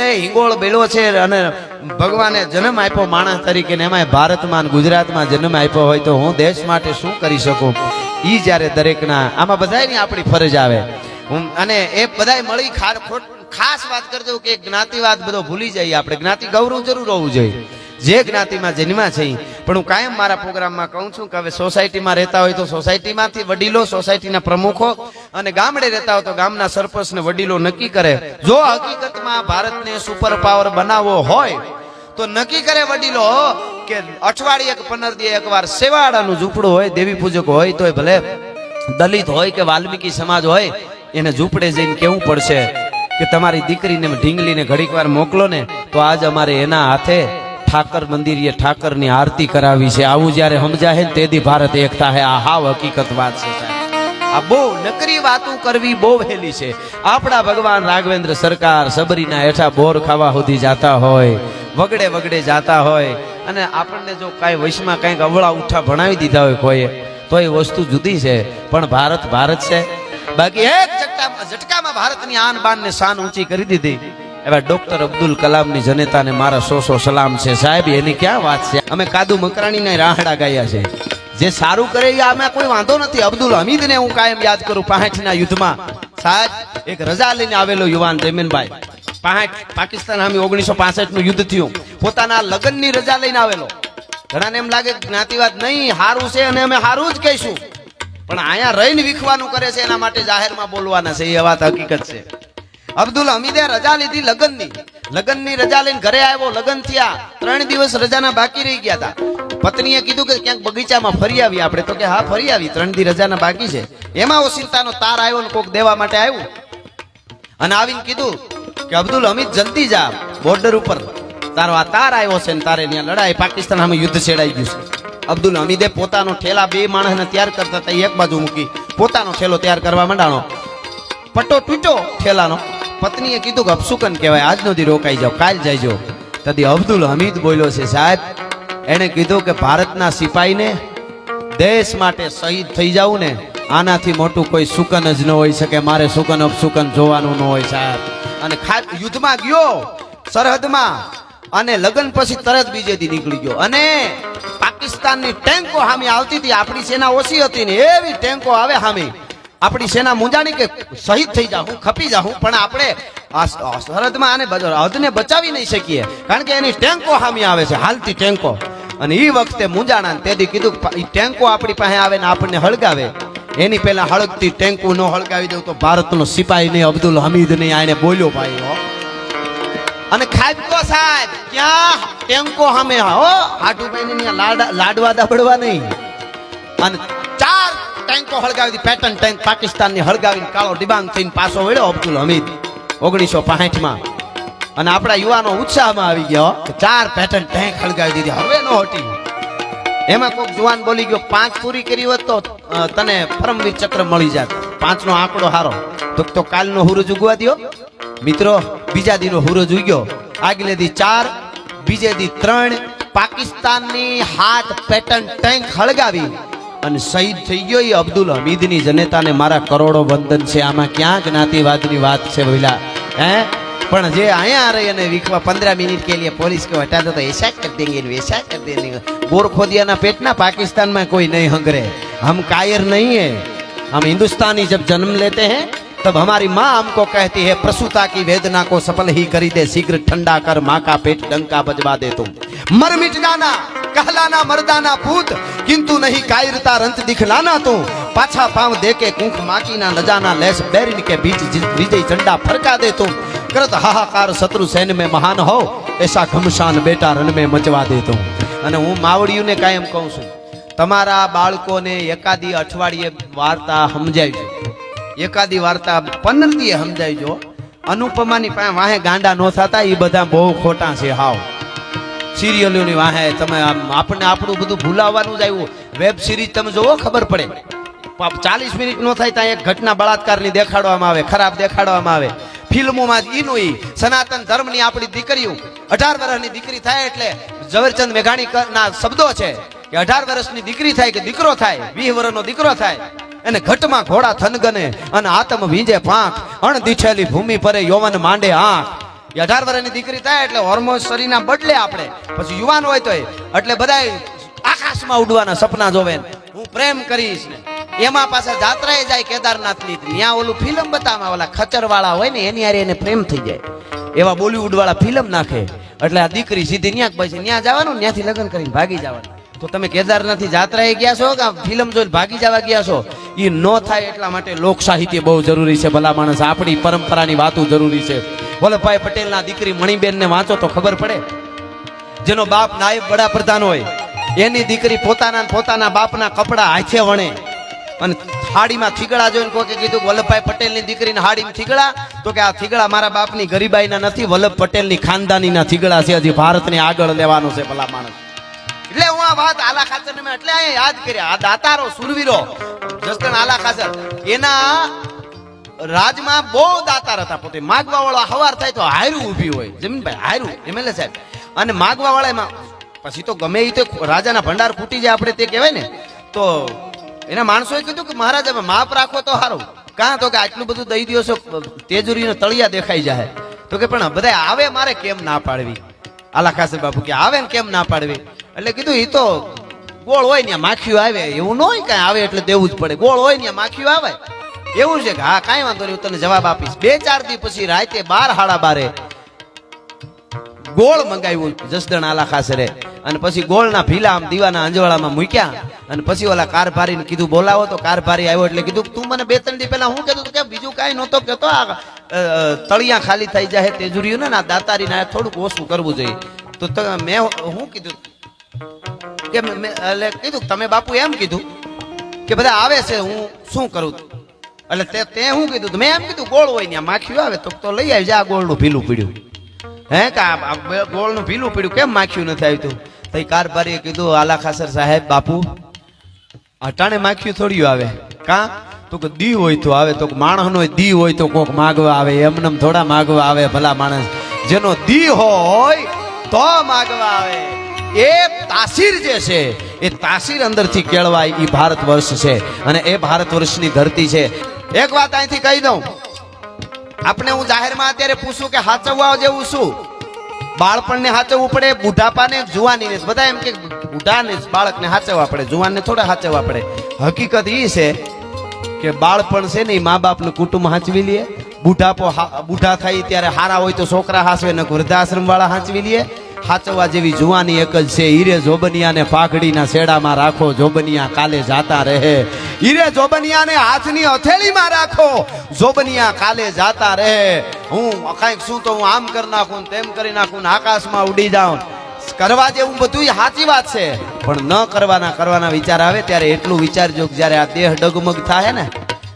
હૃદય હિંગોળ બેલો છે અને ભગવાને જન્મ આપ્યો માણસ તરીકે ને એમાંય ભારતમાં ગુજરાતમાં જન્મ આપ્યો હોય તો હું દેશ માટે શું કરી શકું? ઈ જ્યારે દરેકના આમાં બધાયની આપણી ફરજ આવે. હું અને એ બધાય મળી ખાસ વાત કરજો કે જ્ઞાતિવાદ બધો ભૂલી જઈએ આપણે. જ્ઞાતિ ગૌરવ જરૂર હોવું જોઈએ. જે જ્ઞાતિમાં જન્મ્યા છે પણ હું કાયમ મારા પ્રોગ્રામમાં કહું છું કે હવે સોસાયટીમાં રહેતા હોય તો સોસાયટીમાંથી વડીલો સોસાયટીના પ્રમુખો અને ગામડે રહેતા હોય તો ગામના સરપંચ ને વડીલો નક્કી કરે. જો હકીકતમાં ભારતને સુપર પાવર બનાવવો હોય, તો નક્કી કરે વડીલો કે અઠવાડિયે કે પંદર દિવસ એકવાર સેવાડાનું ઝૂંપડું હોય, દેવી પૂજક હોય, તોય ભલે દલિત હોય કે વાલ્મીકી સમાજ હોય, એને ઝૂંપડે જઈને કેવું પડશે કે તમારી દીકરીને ઢીંગલીને ઘડીક વાર મોકલો ને, તો આજ અમારે એના હાથે ઠાકર મંદિરે ઠાકરની આરતી કરાવી છે. આવું જ્યારે સમજાય ને તેથી ભારત એકતા હે. આ હાવ હકીકત વાત છે આ બહુ નકરી વાતો કરવી બહુ વહેલી છે. આપણા ભગવાન રાઘવેન્દ્ર સરકાર સબરીના હેઠા બોર ખાવા સુધી જાતા હોય, વગડે વગડે જાતા હોય અને આપણને જો કાંઈ વૈશમાં કંઈક અવળા ઉઠા ભણાવી દીધા હોય કોઈએ, તો એ વસ્તુ જુદી છે. પણ ભારત ભારત છે. બાકી એક ઝટકામાં ઝટકામાં ભારતની આન બાન ને શાન ઊંચી કરી દીધી. એવા ડોક્ટર અબ્દુલ કલામની જનતાને મારા સો સો સલામ છે. સાહેબ, એની ક્યાં વાત છે? અમે કાદુ મકરાણીના રાહડા ગાયા છે. જે સારું કરે એ આમાં કોઈ વાંધો નથી. અબ્દુલ હમીદને હું કાયમ યાદ કરું પાહેઠના યુદ્ધમાં. સાહેબ, એક રજા લઈને આવેલો યુવાન જમીનભાઈ પાંઠ, પાકિસ્તાન સામે ઓગણીસો નું યુદ્ધ થયું. પોતાના લગ્નની રજા લઈને આવેલો. ઘણાને એમ લાગે જ્ઞાતિવાદ નહીં, હારું છે અને અમે હારું જ કહીશું. પણ અહીંયા રહીને વિખવાનું કરે છે, એના માટે જાહેરમાં બોલવાના છે. એ વાત હકીકત છે. અબ્દુલ હમીદે રજા લીધી લગનની. લગનની રજા લઈને ઘરે આવ્યો, લગન થયા. ત્રણ દિવસ રજાના બાકી રહી ગયા હતા. પત્નીએ કીધું કે ક્યાંક બગીચામાં ફરી આવી આપણે. તો કે હા, ફરી આવી. ત્રણ દી રજાના બાકી છે. એમાં ઓસિંતાનો તાર આવ્યો ને કોક દેવા માટે આવ્યું. અને આવીને કીધું કે અબ્દુલ હમીદ, જલ્દી જા બોર્ડર ઉપર. તારો આ તાર આવ્યો છે ને તારે ત્યાં લડાઈ. પાકિસ્તાન સામે યુદ્ધ છેડાઈ ગયું છે. અબ્દુલ હમીદે પોતાનો ઠેલા બે માણસને તૈયાર કરતા હતા. એક બાજુ મૂકી. પોતાનો ઠેલો તૈયાર કરવા માંડાણો. પટ્ટો તૂટ્યો ઠેલાનો. પત્નીએ કીધું કે અપસુકન કહેવાય આજ નથી રોકાઈ જાઓ, કાલ જઈજો. તદી અબ્દુલ હમીદ બોલ્યો છે, સાહેબ, એણે કીધું કે ભારતના સિપાહીને દેશ માટે શહીદ થઈ જાઉં ને આનાથી મોટું કોઈ સુકન જ ન હોઈ શકે, મારે સુકન અપસુકન જોવાનું ન હોય, સાહેબ. અને ખાસ યુદ્ધમાં ગયો, સરહદમાં, અને લગ્ન પછી તરત બીજે દી નીકળી ગયો. અને પાકિસ્તાનની ટેન્કો સામે આવતી હતી, આપણી સેના ઓછી હતી ને, એવી ટેન્કો આવે સામે આપણી સેના મુંજાણી કે શહીદ થઈ જા હું ખપી જા હું પણ આપણે સરહદમાં આને હદને બચાવી નહીં શકીએ. કારણ કે એની ટેન્કો હામી આવે છે, હાલતી ટેન્કો. અને એ વખતે મુંજાણા તેથી કીધું એ ટેન્કો આપણી પાસે આવે ને આપણને હળગાવે. એની પહેલા હળગતી ટેન્કો ન હળગાવી દઉં તો ભારતનો સિપાહી નહીં, અબ્દુલ હમીદ નહીં આને બોલ્યો ભાઈ, હો. અને ખાબકો સાહેબ, ક્યાં ટેન્કો હામે, હો. હાટુભાઈ ને લાડવા દબડવા નહીં. અને ટેન્કો હળગાવી પેટર્ન ટેન્ક પાકિસ્તાનની હળગાવીને કાળો ડિબાંગ થઈને પાછો વળ્યો અબ્દુલ હમીદ ઓગણીસો માં અને આપણા યુવાનો ઉત્સાહમાં આવી ગયો કે ચાર પેટર્ન ટેન્ક હળગાવી દીધી. હવે નો હટી એમાં કોઈક જુવાન બોલી ગયો, પાંચ પૂરી કરી હોત તો તને પરમવીર ચક્ર મળી જાત. પાંચનો આંકડો હારો. તો તો કાલનો હુરજ ઉગવા દ્યો. મિત્રો, બીજા દીનો હુરજ ઉગ્યો આગલે દી ચાર, બીજે દી ત્રણ. પાકિસ્તાનની હાથ પેટર્ન ટેન્ક હળગાવી. અને શહીદ થઈ ગયો એ અબ્દુલ હમીદની જનતાને મારા કરોડો વંદન છે આમાં ક્યાં જ્ઞાતિવાદની વાત છે ભઈલા હે પણ જે અહીંયા રહી અને વીખવા पंद्रह मिनट के लिए पुलिस को हटा दो तो ऐसा कर देंगे वैसा कर देंगे गोरखोदियाना पेटना पाकिस्तान में कोई नहीं हंगरे हम कायर नहीं है हम हिंदुस्तानी जब जन्म लेते हैं तब हमारी माँ हमको कहती है प्रसूता की वेदना को सफल ही करी दे शीघ्र ठंडा कर माँ का पेट डंका बजवा दे तुम मर मिट जाना कहलाना मर्दाना पूत કિંતુ નહીં, કાયરતા રંત દીખલાના તો. પાછા પાવ દે કે કુંખ માકીના નજાના લેસ બેરીન કે બીજ વિજય ઝંડા ફરકા દે તો. કરત હાહાકાર શત્રુ સૈન મે મહાન હો, એસા ઘમશાન બેટા રન મે મચવા દે તો. અને હું માવડીયુને કાયમ કહું છું, તમારા બાળકોને એકાદી અઠવાડિયે વાર્તા સમજાવીશું એકાદી વાર્તા પંદર દીએ સમજાવીજો. અનુપમાની પાસે વાહે ગાંડા નો થતા એ બધા બહુ ખોટા છે હાવ. સિરિયલોની વાહે તમે આપણને આપણું બધું ભૂલાવવાનું જ આવ્યું. વેબ સિરીઝ તમે જોવો, ખબર પડે. ચાલીસ મિનિટ નો થાય ત્યાં એક ઘટના બળાત્કારની દેખાડવામાં આવે, ખરાબ દેખાડવામાં આવે. ફિલ્મોમાં ઈનું ઈ, સનાતન ધર્મની આપણી દીકરીઓ. અઢાર વર્ષની દીકરી થાય એટલે ઝવેરચંદ મેઘાણી ના શબ્દો છે કે અઢાર વર્ષની દીકરી થાય કે દીકરો થાય, વીસ વર્ષનો દીકરો થાય. એને ઘટમાં ઘોડા થનગને અને આતમ વીંજે પાંખ અણદીઠેલી ભૂમિ પરે યૌવન માંડે આંખ. એ અઢાર વર્ષની દીકરી થાય એટલે હોર્મોન શરીરના બદલે આપણે. પછી યુવાન હોય તો એટલે બધા આકાશમાં ઉડવાના સપના જોવે હું પ્રેમ કરીશ ને. એમાં પાછા જાત્રાએ જાય કેદારનાથની ત્યાં ઓલું ફિલ્મ બતાવવામાં ઓલા ખચર વાળા હોય ને, એની હારે એને પ્રેમ થઈ જાય. એવા બોલીવુડ વાળા ફિલ્મ નાખે. એટલે આ દીકરી સીધી ન્યા પછી ન્યા જવાનું ત્યાંથી લગ્ન કરીને ભાગી જવાનું. તો તમે કેદારનાથથી જાત્રાએ ગયા છો કે ફિલ્મ જોઈને ભાગી જવા ગયા છો? એ ન થાય એટલા માટે લોક સાહિત્ય બહુ જરૂરી છે. ભલા માણસ આપણી પરંપરાની વાતો જરૂરી છે. વલ્લભભાઈ પટેલના દીકરી મણીબેનને વાંચો તો ખબર પડે. જેનો બાપ નાયબ વડાપ્રધાન હોય, એની દીકરી પોતાના પોતાના બાપના કપડા હાથે વણે. અને હાડીમાં થીગડા જોઈને કોકે કીધું વલ્લભભાઈ પટેલની દીકરીને હાડીમાં થીગડા તો કે આ થીગડા મારા બાપની ગરીબાઈના નથી, વલ્લભ પટેલની ખાનદાનીના થીગડા છે, હજી ભારતને આગળ લેવાનું છે ભલા માણસ. એટલે હું આ વાત આલા ખાચર એટલે યાદ કર્યા આ દાતારો, સુરવીરો જસ્ટન આલા ખાચર, એના રાજમાં બહુ દાતાર હતા પોતે. માગવા વાળો હવાર થાય તો હાયરું ઊભી હોય. જમીનભાઈ, હાયરું, એમએલએ સાહેબ. અને માગવા વાળા એમાં પછી તો ગમે એ તો રાજાના ભંડાર ફૂટી જાય આપણે તે કહેવાય ને. તો એના માણસોએ કીધું કે મહારાજ, હવે માપ રાખો તો સારું કાં તો કે આટલું બધું દઈ દ્યો છો, તેજુરીનો તળિયા દેખાઈ જાય તો કે પણ બધા આવે મારે કેમ ના પાડવી? આલા ખાસર બાપુ કે, આવે ને કેમ ના પાડવી? એટલે કીધું એ તો ગોળ હોય ને માખીઓ આવે. એવું ન હોય કાંઈ આવે એટલે દેવું જ પડે. ગોળ હોય ને માખીઓ આવે. એવું છે કે, હા, કાંઈ વાંધો નહીં, હું તને જવાબ આપીશ. બે ચાર દી પછી રાતે બાર હાડા બારે ગોળ મંગાવ્યું જસદણ આલા ખાસરે. અને પછી ગોળના ભીલા આમ દીવાના અંજવાળામાં મૂક્યા. અને પછી ઓલા કારભારીને કીધું, બોલાવો તો કારભારી આવ્યો એટલે કીધું, તું મને બે ત્રણ દી પહેલા હું કીધું કે બીજું કાંઈ નહોતો કહેતો. આ તળિયા ખાલી થઈ જાય તેજુરીયું ને આ દાતારીને થોડુંક ઓછું કરવું જોઈએ. તો મેં હું કીધું કે એટલે કીધું તમે બાપુ એમ કીધું કે બધા આવે છે, હું શું કરું? એટલે તે તે હું કીધું, મેં એમ કીધું, ગોળ હોય ને માખ્યું આવે તો તો લઈ આવી જા ગોળનું ભીલું પીડ્યું. હે, કે ગોળનું ભીલું પીડ્યું, કેમ માખ્યું નથી આવ્યું તો કારભારીએ કીધું, આલા ખાસર સાહેબ, બાપુ, અટાણે માખ્યું થોડ્યું આવે. કા? તો કે દી હોય તો આવે, તો માણસનો દી હોય તો કોક માગવા આવે, એમનેમ થોડા માગવા આવે ભલા માણસ. જેનો દી હોય તો માગવા આવે. એ તાસીર જે છે, એ તાસીર અંદરથી કેળવાય એ ભારત વર્ષ છે. અને એ ભારત વર્ષની ધરતી છે. એક વાત અહીંથી કહી દઉં. આપણે હું જાહેરમાં અત્યારે પૂછું કે હાચવવા જેવું શું? બાળપણને હાચવવું પડે, બુઢાપાને, જુવાનીને બધા એમ કે બુઢાને બાળકને હાચવવા પડે, જુવાનને થોડા હાચવવા પડે. હકીકત એ છે કે બાળપણ છે ને એ મા બાપનું કુટુંબ હાંચવી લે. બુઢાપો બુઢા થાય ત્યારે હારા હોય તો છોકરા હાંચવે ને વૃદ્ધાશ્રમ વાળા હાંચવી લે. હાચવવા જેવી જુવાની એક જ છે. હીરે જોબનિયાને પાઘડીના શેડામાં રાખો, જોબનિયા કાલે જાતા રહે. હીરે જોબનિયાને હાથની હથેળીમાં રાખો, જોબનિયા કાલે જાતા રહે. હું કાંઈક શું તો હું આમ કરી નાખું તેમ કરી નાખું આકાશમાં ઉડી જાઉં. કરવા જેવું બધું સાચી વાત છે. પણ ન કરવાના કરવાના વિચાર આવે ત્યારે એટલું વિચારજો કે જ્યારે આ દેહ ડગમગ થાય ને,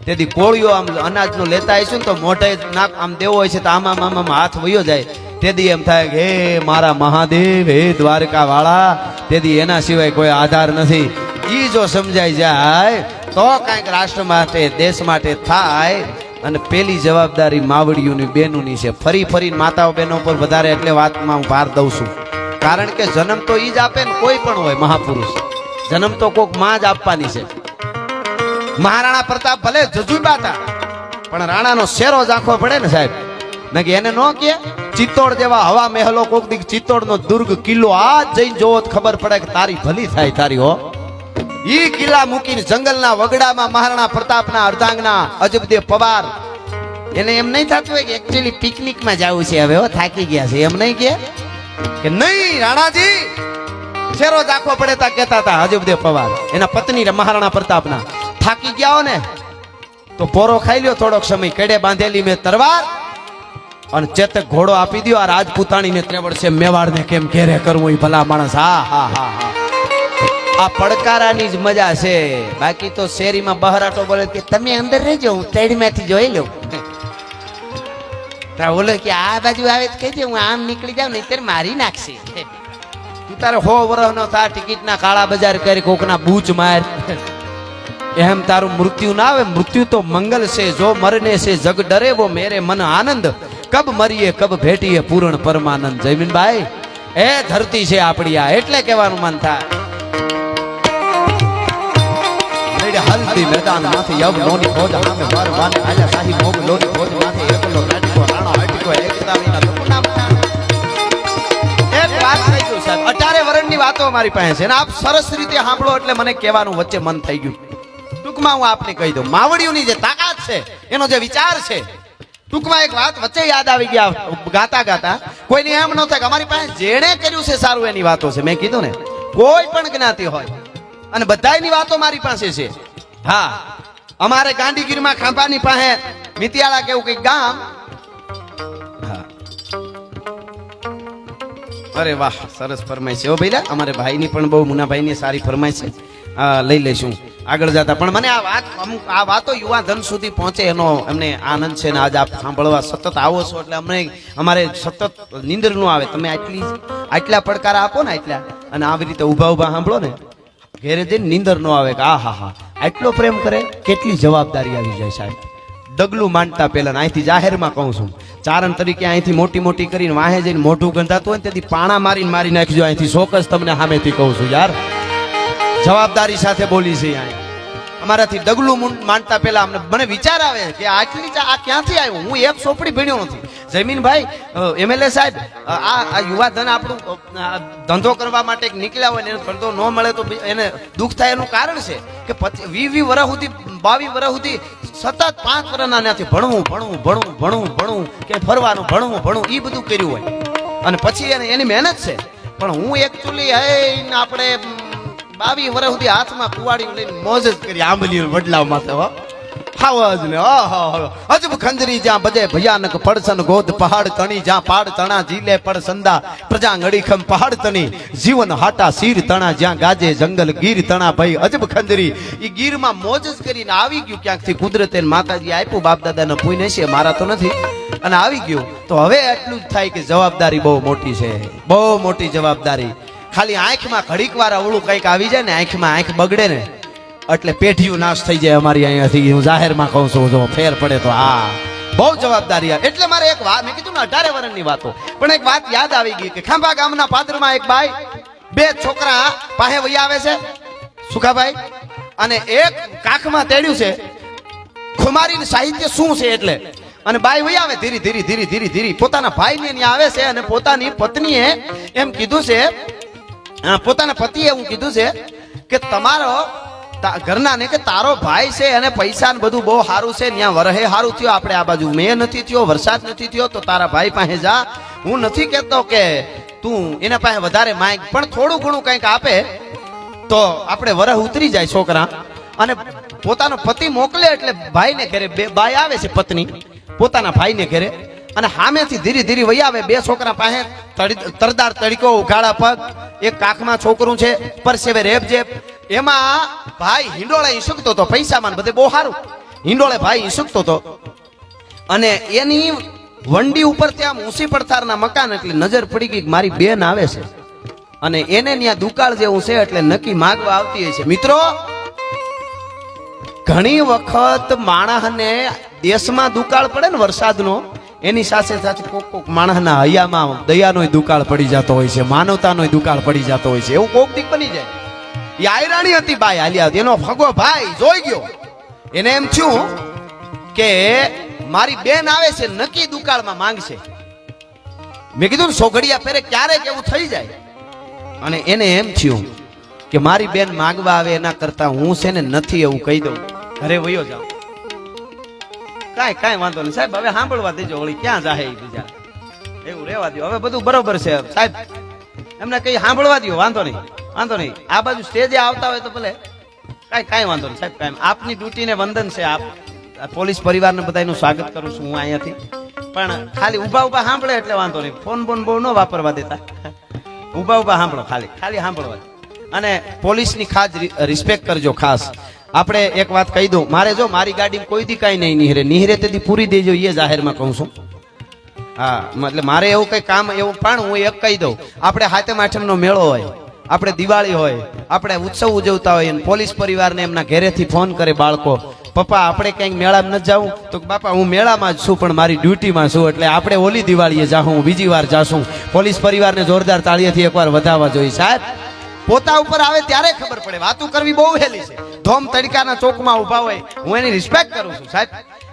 તેથી કોળીઓ આમ અનાજનું લેતા આવીશું ને તો મોઢે નાક આમ દેવો હોય છે તો આમ આમ હાથ વયો જાય. તેથી એમ થાય કે, હે મારા મહાદેવ, હે દ્વારકા વાળા તેથી એના સિવાય કોઈ આધાર નથી. એ જો સમજાઈ જાય, તો કાંઈક રાષ્ટ્ર માટે, દેશ માટે થાય, અને પેલી જવાબદારી માવડીઓની બહેનોની છે. ફરી ફરી માતાઓ બહેનો પર વધારે એટલે વાતમાં હું ભાર દઉં છું. કારણ કે જન્મ તો એ જ આપે ને કોઈ પણ હોય મહાપુરુષ. જન્મ તો કોકમાં જ આપવાની છે. મહારાણા પ્રતાપ ભલે જજુબા હતા પણ રાણાનો શેરો જ આંખો પડે ને સાહેબ. ને કે એને નો કે? ચિત્તોડ જેવા હવા મહેલો કોક દી ચિત્તોડનો દુર્ગ કિલ્લો આ જઈને જોવો ખબર પડે કે તારી ભલી થાય તારી, હો. ઈ કિલ્લા મૂકીને જંગલના વગડામાં મહારાણા પ્રતાપના અર્ધાંગના અજબદેવ પવાર. એને એમ નહીં થતું હોય કે એકચ્યુઅલી પિકનિકમાં જવું છે હવે, હો, થાકી ગયા છે. એમ નહીં કે? કે નહીં, રાણાજી! શેરો દાખવો પડે તા કહેતા હતા અજબદેવ પવાર. એના પત્ની મહારાણા પ્રતાપના. થાકી ગયા હો ને તો પોરો ખાઈ લ્યો થોડોક સમય. કેડે બાંધેલી મેં તરવાર? અને ચેતક ઘોડો આપી દ્યો, આ રાજપૂતાણીને ત્રેવડશે મેવાડને કેમ ઘેરે કરવું એ ભલા માણસ? હા હા હા હા. આ પડકારાની જ મજા છે. બાકી તો શેરીમાં બહરાટો બોલે કે તમે અંદર રહેજો, હું તેડમાંથી જોઈ લઉં. ઓલે કે આ બાજુ આવે તો કહેજે, હું આમ નીકળી જાઉં નહીં મારી નાખશે. તું તારે હો વરહ નો થા, ટિકિટના કાળા બજાર કરી કોકના બૂચ માર. એમ તારું મૃત્યુ ના આવે, મૃત્યુ તો મંગલ છે, જો મરને છે, જગ ડરે વો, મેરે મન આનંદ. કબ મરીએ કબ ભેટીએ પૂરણ પરમાનંદ જયમીનભાઈ? એ ધરતી છે આપણી આ એટલે કહેવાનું મન થાય. હલતી મેદાનમાંથી યવનોની ફોજ સામે વારવાને આજા સાહી મોગલોની ફોજમાંથી એકલો રાજકો રાણો હટકો એકતા વિના ટુકડા એક વાત કહી દઉં સાહેબ અટારે વરણની વાતો અમારી પાસે છે અને આપ સરસ રીતે સાંભળો એટલે મને કહેવાનું વચ્ચે મન થઈ ગયું. ટૂંકમાં હું આપને કહી દઉં માવડીઓની જે તાકાત છે એનો જે વિચાર છે ટૂંકમાં એક વાત વચ્ચે યાદ આવી ગયા ગાતા ગાતા. કોઈને એમ ન થાય કે અમારી પાસે જેણે કર્યું છે સારું એની વાતો છે. મેં કીધું ને, કોઈ પણ જ્ઞાતિ હોય અને બધાયની વાતો મારી પાસે છે. હા, અમારે ગાંધીગીરમાં ખાંભાની પાસે મિતિયાળા કેવું કઈ ગામ. અરે વાહ, સરસ ફરમાય છે. ઓ ભઈલા, અમારે ભાઈની પણ બહુ મુનાભાઈની સારી ફરમાય છે. લઈ લઈશું. આગળ જતા. પણ મને આ વાત અમુક આ વાતો યુવા ધન સુધી પહોંચે એનો અમને આનંદ છે ને આજ આપ સાંભળવા સતત આવો છો એટલે અમને અમારે સતત નીંદરનું આવે. તમે આટલી, આટલા પડકાર આપો ને આટલા અને આવી રીતે ઊભા ઊભા સાંભળો ને, ઘેરે જઈને નીંદર નો આવે કે આ હા હા. આટલો પ્રેમ કરે, કેટલી જવાબદારી આવી જાય સાહેબ. ડગલું માંડતા પહેલા અહીંથી જાહેરમાં કહું છું. ચારણ તરીકે અહીંથી મોટી મોટી કરીને વાહે જઈને મોઢું ગંધાતું હોય ને તેથી પાણા મારીને મારી નાખજો. અહીંથી ચોક્કસ તમને સામેથી કહું છું, યાર. જવાબદારી સાથે બોલી છે અહીંયા. અમારાથી ડગલું માંડતા પહેલા અમને, મને વિચાર આવે કે આટલી આ ક્યાંથી આવ્યું? હું એક સોપડી ભણ્યો નથી. જમીનભાઈ એમએલએ સાહેબ આ આ યુવા ધન આપણું ધંધો કરવા માટે નીકળ્યા હોય ને ધંધો ન મળે તો એને દુઃખ થાય એનું કારણ છે કે વી વી વર્ષ સુધી બાવીસ વર્ષ સુધી સતત પાંચ વર્ષના ત્યાંથી ભણવું ભણવું ભણવું ભણવું ભણવું, કે ફરવાનું, ભણવું ભણવું એ બધું કર્યું હોય. અને પછી એને એની મહેનત છે. પણ હું એકચ્યુઅલી હે આપણે બાવીસ વર્ષ સુધી હાથમાં કુવાડી લઈને મોજ જ કરી આંબલી વડલા માથે, હો. ખાવા જ ને અજબ ખંજરી જ્યાં બધે ભયાનક પડસન ગોદ પહાડ તણી, જ્યાં પાડ તણા જીલે પડ સંદા, પ્રજા ngડીખમ પહાડ તણી. જીવન હાટા શીર તણા, જ્યાં ગાજે જંગલ ગીર તણા ભાઈ. અજબ ખંજરી. ઈ ગીરમાં મોજ જ કરીને આવી ગયું ક્યાંકથી કુદરતે માતાજી આપ્યું બાપ દાદાને પૂઈને છે, મારા તો નથી. અને આવી ગયું. તો હવે એટલું જ થાય કે જવાબદારી બહુ મોટી છે. બહુ મોટી જવાબદારી. ખાલી આંખમાં ઘડીક વાર અવળું કંઈક આવી જાય ને, આંખમાં આંખ બગડે ને, એટલે પેઢીઓ નાશ થઈ જાય અમારી અહીંયાથી. હું જાહેરમાં કહું છું, જો ફેર પડે તો આ બહુ જવાબદારી. એટલે મારે એક વાત મેં કીધું ને, અઢારે વર્ષની વાતો. પણ એક વાત યાદ આવી ગઈ કે ખાંભા ગામના પાદરમાં એક ભાઈ બે છોકરા પાસે વહી આવે છે, સુખાભાઈ, અને એક કાખમાં તેડ્યું છે. ખુમારી સાહિત્ય શું છે એટલે? અને બાઈ વહી આવે, ધીરે ધીરે ધીરે ધીરે ધીરે. પોતાના ભાઈને આવે છે અને પોતાની પત્નીએ એમ કીધું છે પોતાના પતિએ એવું કીધું છે કે તમારો ઘરના ને કે તારો ભાઈ છે અને પૈસા ને બધું બહુ સારું છે ત્યાં વરહે સારું થયો, આપણે આ બાજુ મેં નથી થયો, વરસાદ નથી થયો, તો તારા ભાઈ પાસે જા. હું નથી કહેતો કે તું એના પાસે વધારે માંગ, પણ થોડું ઘણું કંઈક આપે તો આપણે વરહ ઉતરી જાય છોકરા. અને પોતાનો પતિ મોકલે એટલે ભાઈને ઘરે બે, બાઈ આવે છે પત્ની, પોતાના ભાઈને ઘરે. અને સામેથી ધીરે ધીરે વહી આવે. બે છોકરા પાસે તરદાર તડીકો, ઉઘાડા પગ. એક કાખમાં છોકરું છે, પરસેવે રેપ જેપ. એમાં ભાઈ હિંડોળે ઈસુકતો હતો પૈસામાં બધે બહુ સારું. હિંડોળે ભાઈ ઈસુકતો હતો અને એની વંડી ઉપર ત્યાં ઊંસી પડતારના મકાન એટલે નજર પડી ગઈ મારી બેન આવે છે. અને એને ત્યાં દુકાળ જેવું છે એટલે નક્કી માગવા આવતી હોય છે. મિત્રો, ઘણી વખત માણસને દેશમાં દુકાળ પડે ને વરસાદનો એની સાથે સાથે કોક કોક માણસના હૈયામાં દયાનો દુકાળ પડી જતો હોય છે માનવતાનો દુકાળ પડી જતો હોય છે, એવું કોક દીક બની જાય. એ આયરાણી હતી ભાઈ હાલ્યા. એનો ફગો ભાઈ જોઈ ગયો. એને એમ થયું કે મારી બેન આવે છે, નક્કી દુકાળમાં માંગશે. મેં કીધું ને, સોઘડિયા ફેરે ક્યારેક એવું થઈ જાય. અને એને એમ થયું કે મારી બેન માંગવા આવે એના કરતા હું છે ને નથી એવું કહી દઉં. ઘરે વયો જાઉં. કાંઈ કાંઈ વાંધો નહીં. સાહેબ, હવે સાંભળવા દેજો વળી ક્યાં જાહે બીજા? એવું રહેવા દો હવે બધું બરોબર છે. સાહેબ, એમને કઈ સાંભળવા દો વાંધો નહીં. વાંધો નહીં. આ બાજુ સ્ટેજે આવતા હોય તો ભલે. કાંઈ કાંઈ વાંધો નહીં. સાહેબ, કાંઈ આપની ડ્યુટીને વંદન છે. આપ પોલીસ પરિવારને બધાનું સ્વાગત કરું છું હું અહીંયાથી. પણ ખાલી ઊભા ઊભા સાંભળે એટલે વાંધો નહીં. ફોન બોન બહુ ન વાપરવા દેતા. ઊભા ઊભા સાંભળો ખાલી. ખાલી સાંભળવા અને પોલીસની ખાસ રિસ્પેક્ટ કરજો ખાસ. આપણે એક વાત કહી દઉં. મારે જો મારી ગાડી કોઈ દી કાંઈ નહીં નિહરે. નિહરે તેથી પૂરી દેજો એ જાહેરમાં કહું છું. હા એટલે મારે એવું કઈ કામ, એવું પણ હું એક કહી દઉં. આપણે હાથમ આઠમનો મેળો હોય, આપણે દિવાળી હોય, આપણે ઉત્સવ ઉજવતા હોય પોલીસ પરિવારને એમના ઘેરેથી ફોન કરે બાળકો, પપ્પા, આપણે ક્યાંક મેળામાં ન જાઉં તો બાપા, હું મેળામાં જ છું, પણ મારી ડ્યુટીમાં છું, એટલે આપણે ઓલી દિવાળીએ જાઉં બીજી વાર જાશું પોલીસ પરિવારને જોરદાર તાળીએથી એકવાર વધાવવા જોઈએ. સાહેબ પોતા ઉપર આવે ત્યારે ખબર પડે. વાતું કરવી બહુ હેલી છે. ધોમ તડકાના ચોકમાં ઊભા હોય, હું એની રિસ્પેક્ટ કરું છું, સાહેબ.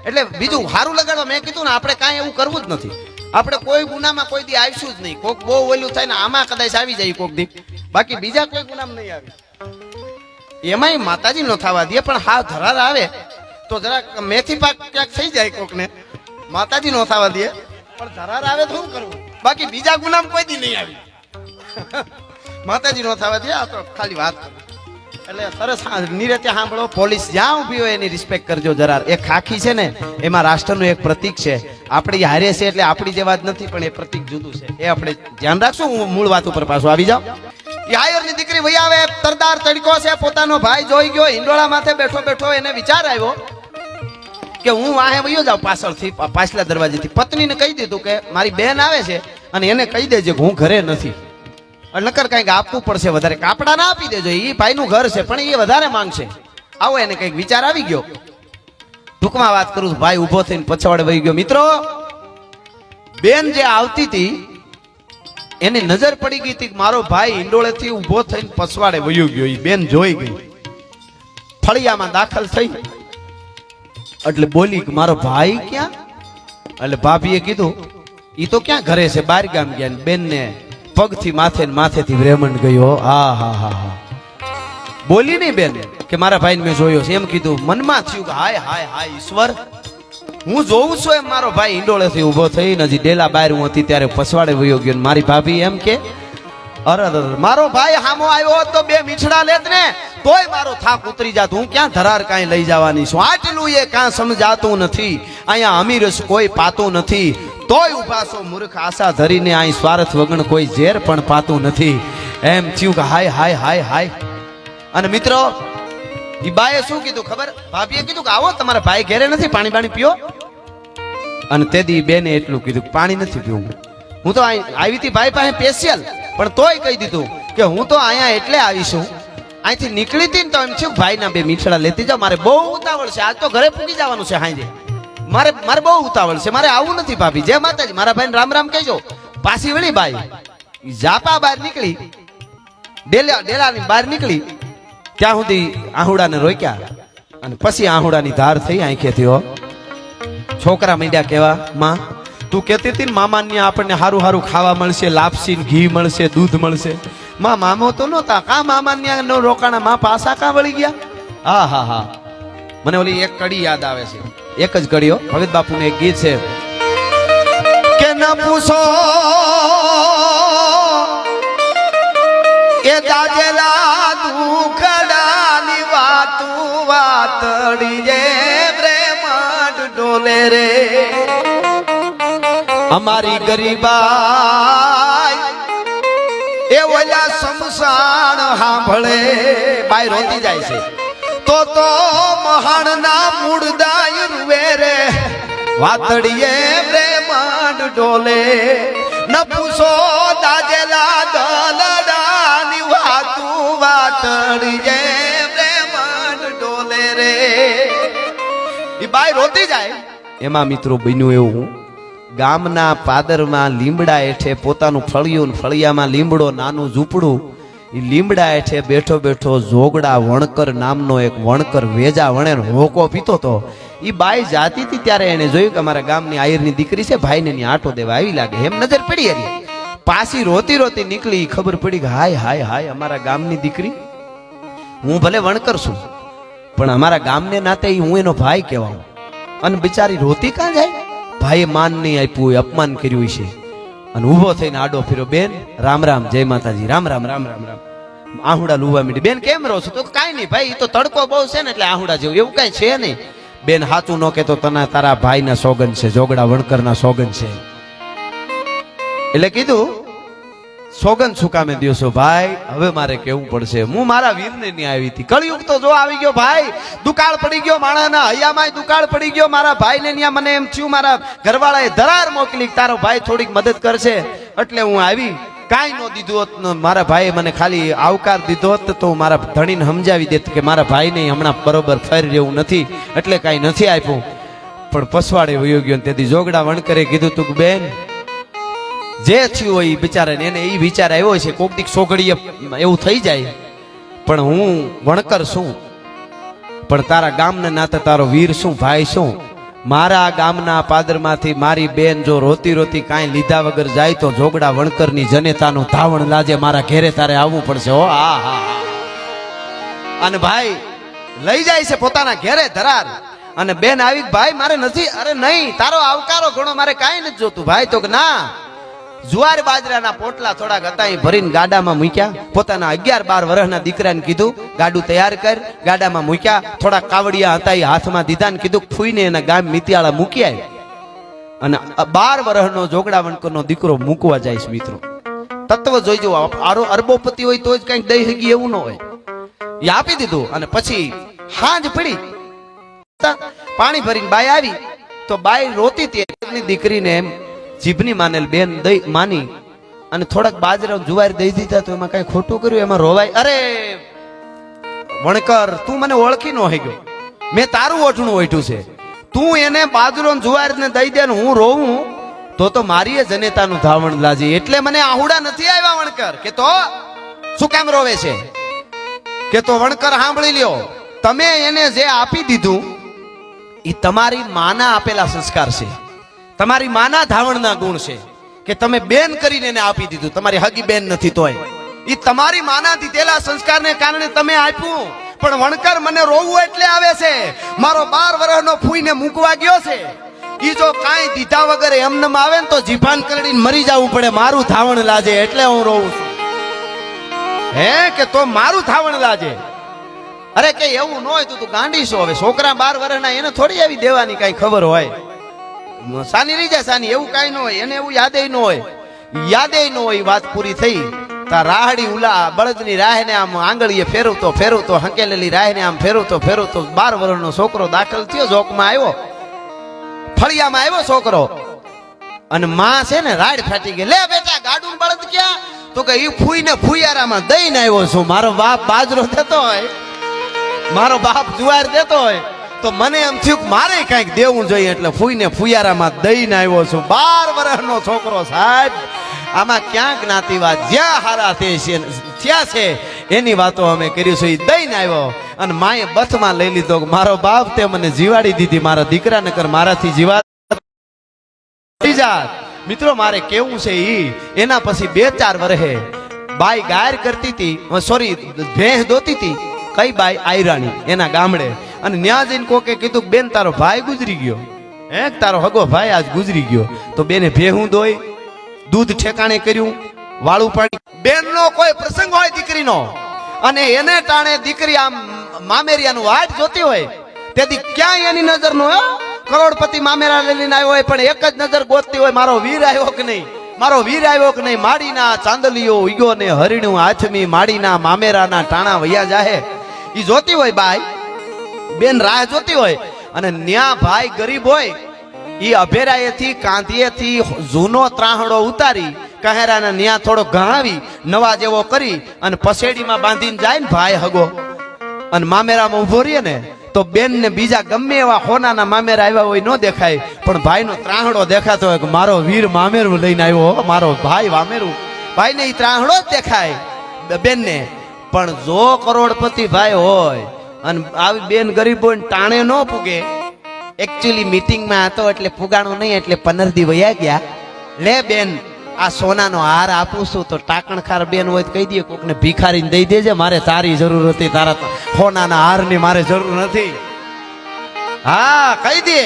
એટલે બીજું સારું લગાડવા મેં કીધું ને, આપણે કાંઈ એવું કરવું જ નથી. આપણે કોઈ ગુનામાં કોઈ દી આવીશું જ નહીં. કોક બહુ ઓલું થાય ને, આમાં કદાચ આવી જાય કોક દી. બાકી બીજા કોઈ ગુનામ નહીં આવે. એમાંય માતાજી નો થવા દે, પણ હા, ધરાર આવે. તો જરાક મેથી પાક ક્યાંક થઈ જાય કોકને. માતાજી નો થવા દે. પણ ધરાર આવે તો શું કરવું? બાકી બીજા ગુનામાં કોઈ દી નહીં આવી. માતાજી નો થવા દે તો ખાલી વાત. એટલે સરસ નિરતે સાંભળો, પોલીસ જ્યાં ઊભી હોય એની રિસ્પેક્ટ કરજો જરા. એ ખાખી છે ને, એમાં રાષ્ટ્રનું એક પ્રતીક છે. આપણી હારે છે એટલે આપણી જે વાત નથી, પણ એ પ્રતીક જુદું છે. એ આપણે ધ્યાન રાખશું, હું મૂળ વાત ઉપર પાછું આવી જાઉં. યાયરની દીકરી વહી આવે તરદાર તડકો છે, પોતાનો ભાઈ જોઈ ગયો, હિંડોળા માથે બેઠો બેઠો એને વિચાર આવ્યો કે હું વાહે વયો જાઉં પાછળથી પાછલા દરવાજેથી. પત્નીને કહી દીધું કે, મારી બેન આવે છે, અને એને કહી દેજે કે હું ઘરે નથી. નકર કંઈક આપવું પડશે વધારે. કાપડા ના આપી દેજો એ ભાઈનું ઘર છે, પણ એ વધારે માંગશે. આવો એને કંઈક વિચાર આવી ગયો. ટૂંકમાં વાત કરું ભાઈ ઊભો થઈને પછવાડે વહી ગયો. મિત્રો, બેન જે આવતી હતી, એની નજર પડી ગઈ હતી મારો ભાઈ ઈંડોળેથી ઊભો થઈને પછવાડે વયું ગયો. એ બેન જોઈ ગઈ. ફળિયામાં દાખલ થઈ. એટલે બોલી કે મારો ભાઈ ક્યાં? એટલે ભાભીએ કીધું એ તો ક્યાં ઘરે છે? બાર ગામ ગયા ને બેનને પગથી માથે માથેથી રેમંડ ગયો. હા હા હા હા. બોલી નહીં બેન કે મારા ભાઈને મેં જોયો છે. એમ કીધું, મનમાં થયું કે હાય હાય હાય, ઈશ્વર. હું જોઉં છું એમ મારો ભાઈ ઈંડોળેથી ઊભો થઈને હજી ડેલા બહાર હું હતી ત્યારે પછવાડે વયો ગયો મારી ભાભી એમ કે અરે મારો ભાઈ હામો આવ્યો તો બે મીછડા લેત ને, તોય મારો થાક ઉતરી જાત. હું ક્યાં ધરાર કાંઈ લઈ જવાની છું? આટલું એ કાં સમજાતું નથી. અહીંયા અમીરસ કોઈ પાતું નથી. તોય ઊભા છો મૂર્ખ આશા ધરીને, અહીં સ્વાર્થ વગણ કોઈ ઝેર પણ પાતું નથી. એમ થયું કે હાય હાય હાય હાય. અને મિત્રો એ બાએ શું કીધું ખબર? ભાભીએ કીધું કે આવો, તમારા ભાઈ ઘેરે નથી, પાણી પાણી પીઓ? અને તેદી બેને એટલું કીધું પાણી નથી પીવું. હું તો આવી હતી ભાઈ પાસે સ્પેશિયલ પણ તોય કહી દીધું કે હું તો અહીંયા એટલે આવીશું અહીંથી નીકળી હતી ને તો એમ થયું કે ભાઈના બે મીઠડા લેતી જાઓ, મારે બહુ ઉતાવળ છે. આજ તો ઘરે પૂગી જવાનું છે હાંજે. મારે મારે બહુ ઉતાવળ છે. મારે આવું નથી ભાભી. જય માતાજી. મારા ભાઈને રામ રામ કહેજો. પાછી વળી ભાઈ જાપા બહાર નીકળી, ડેલા, ડેલાની બહાર નીકળી, ત્યાં સુધી આહુડાને રોક્યા અને પછી આહુડાની ધાર થઈ આંખેથી, હો. છોકરા માંડ્યા કેવા, માં? તું કહેતી હતી ને આપણને હારું હારું ખાવા મળશે, લાપસી ઘી મળશે, દૂધ મળશે. માં, મામો તો નહોતા. કા મામાને નો રોકાણા? માં પાસા કા વળી ગયા? હા હા હા. મને ઓલી એક કડી યાદ આવે છે. એક જ કડીઓ ભગત બાપુનું એક ગીત છે. કે ન પૂછો એ દાજેલા દુખડાની વાતું વાતડી જે પ્રેમ ડોલે રે. અમારી ગરીબાઈ, એ ઓલા સમસાણ સાંભળે બાય રોતી જાય છે. તો તો મહાણના મૂળદાય રૂવે રે, વાતડીએ પ્રેમટ ડોલે ન પૂછો દાજેલા દલડાની વાતું, વાતડીએ પ્રેમટ ડોલે રે. એ બાય રોતી જાય. એમાં મિત્રો બન્યું એવું હું. ગામના પાદરમાં લીમડા હેઠે પોતાનું ફળિયું ફળિયામાં લીમડો, નાનું ઝૂંપડું. એ લીમડા હેઠે બેઠો બેઠો જોગડા વણકર નામનો એક વણકર વેજા વણે હોકો પીતો તો. એ બાઈ જાતી હતી ત્યારે એને જોયું કે અમારા ગામની આયરની દીકરી છે, ભાઈને ની આટો દેવા આવી લાગે. એમ નજર પડી હરી પાછી રોતી રોતી નીકળી ખબર પડી કે હાય હાય હાય, અમારા ગામની દીકરી. હું ભલે વણકર છું, પણ અમારા ગામને નાતે હું એનો ભાઈ કહેવાઉં. અને બિચારી રોતી કાં જાય? ભાઈએ માન નહીં આપ્યું હોય, અપમાન કર્યું છે. અને ઊભો થઈને આડો ફેરો બેન, રામ રામ, જય માતાજી, રામ રામ રામ રામ રામ. આહુડા લુવા મીડી, બેન, કેમ રહો છો? તો કાંઈ નહીં ભાઈ તો તડકો બહુ છે ને, એટલે આહુડા જેવું, એવું કાંઈ છે નહીં. બેન હાચું ન કે તો તને, તારા ભાઈના સોગન છે, જોગડા વણકરના સોગન છે. એટલે કીધું સોગન સુકામે દિવસો ભાઈ? હવે મારે કેવું પડશે? હું મારા વીરને ની આવી હતી. કળિયુગ તો જો આવી ગયો ભાઈ. દુકાળ પડી ગયો માણાના હૈયામાં દુકાળ પડી ગયો. મારા ભાઈને ન્યા મને એમ થયું, મારા ઘરવાળાએ ધરાર મોકલી, તારો ભાઈ થોડીક મદદ કરશે. એટલે હું આવી. કાંઈ નો દીધું હોત મારા ભાઈએ મને ખાલી આવકાર દીધો હોત, તો મારા ધણીને સમજાવી દેત કે મારા ભાઈને હમણાં બરોબર ફરી રહેવું નથી. એટલે કાંઈ નથી આપ્યું. પણ પસવાડે વયો ગયો તેથી જોગડા વણકરે કીધું, તું બેન જે થયું હોય બિચારાને, એને એ વિચાર આવ્યો છે કોક દીક સોગડીએ એવું થઈ જાય. પણ હું વણકર શું પણ તારા ગામના નાતે તારો વીર શું, ભાઈ શું? મારા ગામના પાદરમાંથી મારી બેન જો રોતી રોતી કાંઈ લીધા વગર જાય તો જોગડા વણકરની જનેતાનું ધાવણ લાજે મારા ઘેરે તારે આવવું પડશે. હો આ હા અને ભાઈ, લઈ જાય છે પોતાના ઘેરે ધરાર અને બેન આવી ભાઈ, મારે નથી, અરે નહીં, તારો આવકારો ઘણો, મારે કાંઈ નથી જોતું. ભાઈ તો કે, ના જુવાર બાજરાના પોટલા થોડાક હતા, એ ભરીને ગાડામાં મૂક્યા. પોતાના અગિયાર બાર વર્ષના દીકરાને કીધું, ગાડું તૈયાર કર. ગાડામાં મૂક્યા થોડા કાવડિયા હતા, એ હાથમાં દીધા ને કીધું ફૂઈને એના ગામ મિતિયાળા મૂકી અને બાર વર્ષનો જોગડા દીકરો મૂકવા જાય મિત્રો. તત્વ જોઈજો આરો અરબોપતિ હોય તો જ કંઈક દઈ શકી એવું ન હોય. એ આપી દીધું અને પછી હાંજ પડી. પાણી ભરીને બાય આવી. તો બાય રોતી હતી દીકરીને એમ જીભની માનેલ બેન દઈ માની અને થોડાક બાજરા જુવાર દઈ દીધા તો એમાં કઈ ખોટું કર્યું? એમાં રોવાય? અરે, વણકર, તું મને ઓળખી નો ગયો મેં તારું ઓઠણું ઓઠ્યું છે. તું એને બાજરો જુવાર ને દઈ દે હું રોવું, તો તો મારી જનેતાનું ધાવણ લાજી. એટલે મને આહુડા નથી આવ્યા, વણકર. કે તો શું કેમ રોવે છે? કે તો વણકર સાંભળી લ્યો. તમે એને જે આપી દીધું એ તમારી માના આપેલા સંસ્કાર છે. તમારી માના ધાવણના ગુણ છે કે તમે બેન કરીને એને આપી દીધું. તમારી હગી બેન નથી તોય. એ તમારી માના દીધેલા સંસ્કારને કારણે તમે આપ્યું. પણ વણકર મને રોવું એટલે આવે છે. મારો બાર વર્ષનો ફૂઈને મૂકવા ગયો છે. એ જો કાંઈ દીધા વગર એમનેમ આવે ને તો જીભાન કરડીને મરી જવું પડે. મારું ધાવણ લાજે એટલે હું રોવું છું. હે કે તો મારું ધાવણ લાજે? અરે કે એવું ન હોય તો ગાંડી છો. હવે છોકરા બાર વર્ષના એને થોડી આવી દેવાની કઈ ખબર હોય. સાની રહી જાય, સાની. એવું કઈ ન હોય, એને એવું યાદે ન હોય. યાદે ન હોય વાત પૂરી થઈ. તા રાહડી ઉલા, બળદની રાહને આમ આંગળીએ ફેરવતો ફેરવતો, હંકેલેલી રાહને આમ ફેરવતો ફેરવતો બાર વર્ષનો છોકરો દાખલ થયો જોકમાં આવ્યો. ફળિયામાં આવ્યો છોકરો. અને માં છે ને રાડ ફાટી ગઈ. લે બેટા ગાડું બળદ ક્યાં? તો કે ઈ ફૂઈને ફૂયારામાં દઈને આવ્યો છું. મારો બાપ બાજરો દેતો હોય. મારો બાપ જુવાર દેતો હોય. તો મને એમ થયું કે મારે કાંઈક દેવું જોઈએ એટલે ફૂઈને ફુયારામાં દઈને આવ્યો છું. બાર વર્ષનો છોકરો સાહેબ, આમાં ક્યાં જ્ઞાતિવાદ? જ્યાં હારા તે છે, થયા છે. એની વાતો અમે કરી છે એ દઈને આવ્યો. અને માએ બથમાં લઈ લીધો મારો બાપ તે મને જીવાડી દીધી, મારા દીકરા નકર મારાથી જીવા મિત્રો, મારે કેવું છે ઈ? એના પછી બે ચાર વર્ષે બાઈ ગાયર કરતી હતી સોરી ભેંસ દોતી હતી, કઈ બાઈ આયરાણી, એના ગામડે. અને ન્યા જઈને કોકે કીધું બેન, તારો ભાઈ ગુજરી ગયો. હે? તારો હગો ભાઈ આજ ગુજરી ગયો. તો બેને ભેહું દોઈ દૂધ ઠેકાણે કર્યું, વાળું પાણી. બેનનો કોઈ પ્રસંગ હોય દીકરીનો, અને એને ટાણે દીકરી આમ મામેરિયાનું વાટ જોતી હોય, તેથી ક્યાંય એની નજર નો કરોડપતિ મામેરા લઈને આવ્યો હોય, પણ એક જ નજર ગોતતી હોય, મારો વીર આવ્યો કે નહીં? મારો વીર આવ્યો કે નહીં? માડીના ચાંદલીઓ ઉગ્યો ને હરિણું હાથમી માડીના મામેરાના ટાણા વૈયા જાહે. એ જોતી હોય બાઈ બેન રાહ જોતી હોય અને ન્યા ભાઈ ગરીબ હોય એ અભેરાએથી કાંધીએથી જૂનો ત્રાહડો ઉતારી, કહેરાને ન્યા થોડો ગણાવી, નવા જેવો કરી અને પસેડીમાં બાંધીને જાય ને ભાઈ હગો. અને મામેરામાં ઊભો રહીએ ને, તો બેન ને બીજા ગમે એવા હોનાના મામેરા આવ્યા હોય ન દેખાય, પણ ભાઈનો ત્રાહડો દેખાતો હોય કે મારો વીર મામેરું લઈને આવ્યો મારો ભાઈ વામેરું ભાઈને એ ત્રાહડો જ દેખાય બેનને. પણ જો કરોડપતિ ભાઈ હોય અને આવી બેન ગરીબો ટાણે ન પૂગે. એકચ્યુઅલી મીટિંગમાં હતો એટલે ફુગાણો નહીં, એટલે પંદર દી વયા ગયા. લે બેન, આ સોનાનો હાર આપું છું, તો ટાકણખાર બેન હોય તો કહી દે કોકને ભિખારીને દઈ દેજે, મારે તારી જરૂર હતી, તારા સોનાના હારની મારે જરૂર નથી. હા, કહી દે.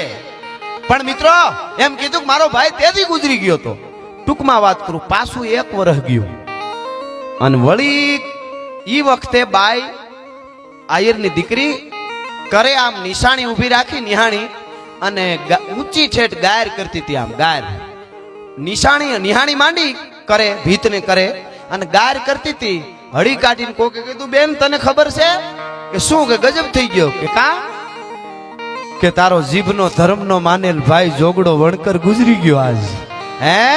પણ મિત્રો, એમ કીધું કે મારો ભાઈ તેથી ગુજરી ગયો તો. ટૂંકમાં વાત કરું, પાછું એક વર્ષ ગયું. અને વળી એ વખતે બાઈ આયરની દીકરી કરે આમ નિશાણી ઊભી રાખી, નિહાણી અને ઊંચી છેટ ગાયર કરતી હતી આમ, ગાયર. નિશાણી નિહાણી માંડી કરે, ભીતને કરે અને ગાયર કરતી હતી. હળી કાઢીને કોકે કીધું, બેન, તને ખબર છે કે શું કે ગજબ થઈ ગયો? કે કા? કે તારો જીભનો ધર્મનો માનેલ ભાઈ જોગડો વણકર ગુજરી ગયો આજ. હે?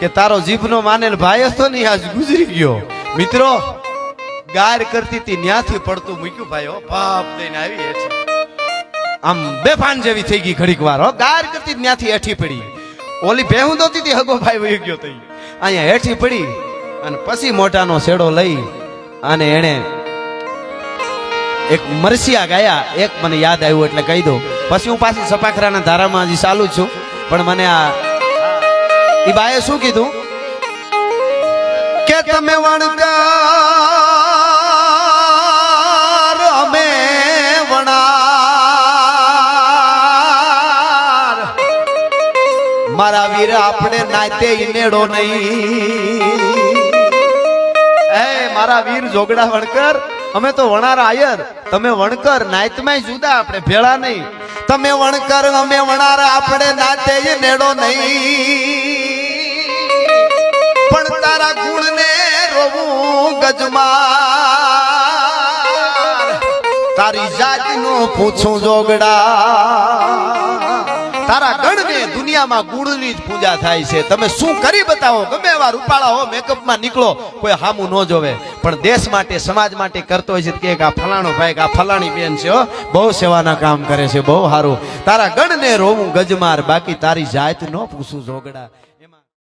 કે તારો જીભનો માનેલ ભાઈ હતો ને આજ ગુજરી ગયો? મિત્રો ગાર કરતી હતી, ન્યાથી પડતું મૂક્યું ભાઈ, હો બાપ દઈને આવી હેઠી આમ બેફાન જેવી થઈ ગઈ ઘડીક વાર ગાર કરતી ન્યાથી હેઠી પડી. ઓલી ભેહું દોતી હગો ભાઈ, વહી ગયો થઈ અહીંયા હેઠી પડી અને પછી મોટાનો શેડો લઈ અને એણે એક મરસિયા ગાયા. એક મને યાદ આવ્યું એટલે કહી દઉં. પછી હું પાછી સપાખરાના ધારામાં હજી ચાલુ છું, પણ મને આ ઈ બાએ શું કીધું? કે તમે વણકાર મારા વીર આપણે નાતે ઈનેડો નહીં. એ મારા વીર જોગડા વણકર, અમે તો વણાર આયર. તમે વણકર નાયતમાંય જુદા, આપણે ભેળા નહીં. તમે વણકર, અમે વણાર, આપણે નાતે નેડો નહીં. પણ તારા ગુણને રોવું ગજમાં તારી જાતનું પૂછું જોગડા. તારા ગણને દુનિયામાં ગુણની જ પૂજા થાય છે. તમે શું કરી બતાવો? ગમે એવા રૂપાળા હો, મેકઅપમાં નીકળો, કોઈ હામું ન જોવે. પણ દેશ માટે, સમાજ માટે કરતો હોય છે કે આ ફલાણો ભાઈ આ ફલાણી બેન છે બહુ સેવાના કામ કરે છે, બહુ સારું. તારા ગણને રોવું ગજમાર, બાકી તારી જાત ન પૂછું જોગડા